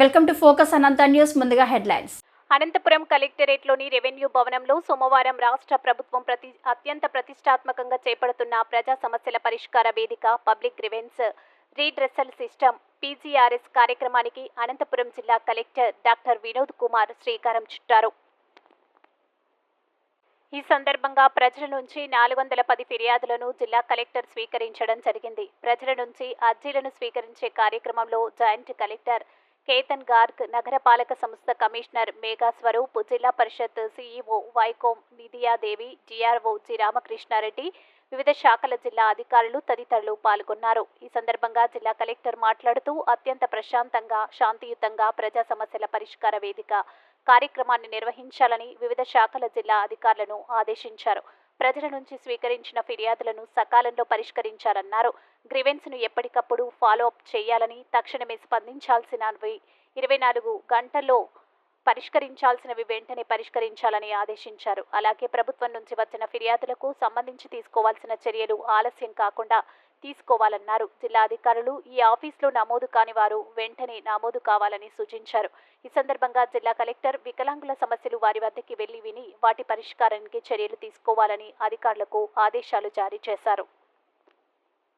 Welcome to focus Anantha news ముందుగా headlines. Anantapuram కలెక్టరేట్లోని revenue భవనంలో సోమవారం రాష్ట్ర ప్రభుత్వం ప్రతి అత్యంత ప్రతిష్టాత్మకంగా చేపడుతున్న ప్రజా సమస్యల పరిష్కార వేదిక public grievance redressal system PGRS కార్యక్రమానికి అనంతపురం జిల్లా కలెక్టర్ డాక్టర్ వినోద్ కుమార్ శ్రీకారం చుట్టారు. ఈ సందర్భంగా ప్రజల నుంచి నాలుగు వందల పది ఫిర్యాదులను జిల్లా కలెక్టర్ స్వీకరించడం జరిగింది. ప్రజల నుంచి అర్జీలను స్వీకరించే కార్యక్రమంలో జాయింట్ కలెక్టర్ కేతన్ గార్గ్ నగరపాలక సంస్థ కమిషనర్ మేఘా స్వరూప్ జిల్లా పరిషత్ సీఈఓ వైకోం నిధియాదేవి జీఆర్ఓ జి రామకృష్ణారెడ్డి వివిధ శాఖల జిల్లా అధికారులు తదితరులు పాల్గొన్నారు. ఈ సందర్భంగా జిల్లా కలెక్టర్ మాట్లాడుతూ అత్యంత ప్రశాంతంగా శాంతియుతంగా ప్రజా సమస్యల పరిష్కార వేదిక కార్యక్రమాన్ని నిర్వహించాలని వివిధ శాఖల జిల్లా అధికారులను ఆదేశించారు. ప్రజల నుంచి స్వీకరించిన ఫిర్యాదులను సకాలంలో పరిష్కరించారన్నారు గ్రివెన్స్ను ఎప్పటికప్పుడు ఫాలో అప్ చేయాలని తక్షణమే స్పందించాల్సినవి ఇరవై నాలుగు గంటల్లో పరిష్కరించాల్సినవి వెంటనే పరిష్కరించాలని ఆదేశించారు. అలాగే ప్రభుత్వం నుంచి వచ్చిన ఫిర్యాదులకు సంబంధించి తీసుకోవాల్సిన చర్యలు ఆలస్యం కాకుండా తీసుకోవాలన్నారు. జిల్లా అధికారులు ఈ ఆఫీసులో నమోదు కాని వారు వెంటనే నమోదు కావాలని సూచించారు. ఈ సందర్భంగా జిల్లా కలెక్టర్ వికలాంగుల సమస్యలు వారి వద్దకి వెళ్ళి విని వాటి పరిష్కారానికి చర్యలు తీసుకోవాలని అధికారులకు ఆదేశాలు జారీ చేశారు.